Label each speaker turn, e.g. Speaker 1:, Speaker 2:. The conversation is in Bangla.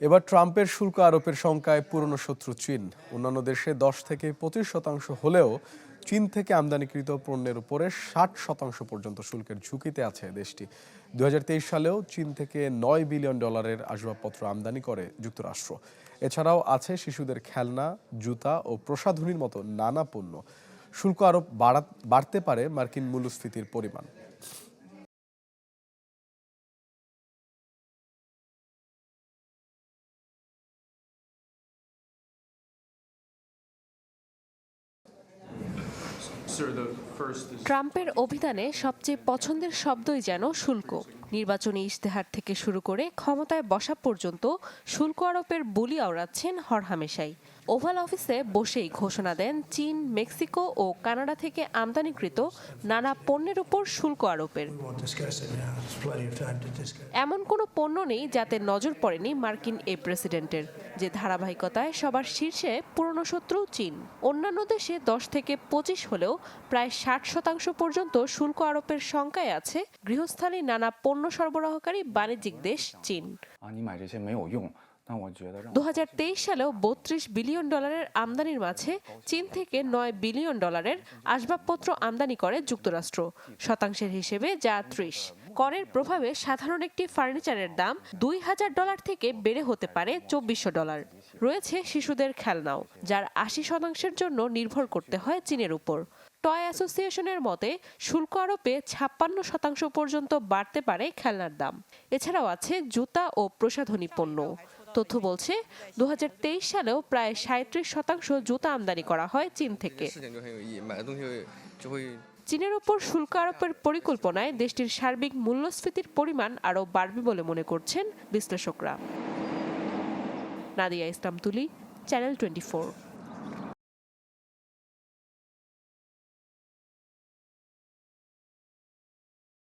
Speaker 1: এবার ট্রাম্পের শুল্ক আরোপের সংখ্যায় পুরনো শত্রু চীন। অন্যান্য দেশে দশ থেকে পঁচিশ শতাংশ হলেও চীন থেকে আমদানিকৃত পণ্যের উপরে ষাট শতাংশ পর্যন্ত শুল্কের ঝুঁকিতে আছে দেশটি। দুই হাজার তেইশ সালেও চীন থেকে নয় বিলিয়ন ডলারের আসবাবপত্র আমদানি করে যুক্তরাষ্ট্র। এছাড়াও আছে শিশুদের খেলনা, জুতা ও প্রসাধনীর মতো নানা পণ্য। শুল্ক আরোপ বাড়া- বাড়তে পারে মার্কিন মূল্যস্ফীতির পরিমাণ।
Speaker 2: ট্রাম্পের অভিধানে সবচেয়ে পছন্দের শব্দই যেন শুল্ক। নির্বাচনী ইশতেহার থেকে শুরু করে ক্ষমতায় বসা পর্যন্ত শুল্ক আরোপের বলি আওড়াচ্ছেন হরহামেশাই। ওভাল অফিসে বসেই ঘোষণা দেন চীন, মেক্সিকো ও কানাডা থেকে আমদানিকৃত নানা পণ্যের উপর শুল্ক আরোপের. এমন কোনো পণ্য নেই যাতে নজর পড়েনি মার্কিন এই প্রেসিডেন্টের। যে ধারাবাহিকতায় সবার শীর্ষে পুরনো শত্রু চীন। অন্যান্য দেশে দশ থেকে পঁচিশ হলেও প্রায় ষাট শতাংশ পর্যন্ত শুল্ক আরোপের সংখ্যায় আছে গৃহস্থালী নানা পণ্য সরবরাহকারী বাণিজ্যিক দেশ চীন। 2023 সালেও বত্রিশ বিলিয়ন ডলারের আমদানির মাঝে চীন থেকে 9 বিলিয়ন ডলারের আসবাবপত্র আমদানি করে যুক্তরাষ্ট্র। শতাংশের হিসেবে যা ত্রিশ। করের প্রভাবে সাধারণ একটি ফার্নিচারের দাম দুই হাজার ডলার থেকে বেড়ে হতে পারে চব্বিশশো ডলার। রয়েছে শিশুদের খেলনাও যার আশি শতাংশের জন্য নির্ভর করতে হয় চীনের উপর। টয় অ্যাসোসিয়েশনের মতে শুল্ক আরোপে ছাপ্পান্ন শতাংশ পর্যন্ত বাড়তে পারে খেলনার দাম। এছাড়াও আছে জুতা ও প্রসাধনী পণ্য। তথ্য বলছে দু সালেও প্রায় সাঁত্রিশ শতাংশ জুতা আমদানি করা হয় চীন থেকে। চীনের ওপর শুল্ক আরোপের পরিকল্পনায় দেশটির সার্বিক মূল্যস্ফীতির পরিমাণ আরও বাড়বে বলে মনে করছেন বিশ্লেষকরা। নাদিয়া ইসলাম তুলি চ্যানেল টোয়েন্টি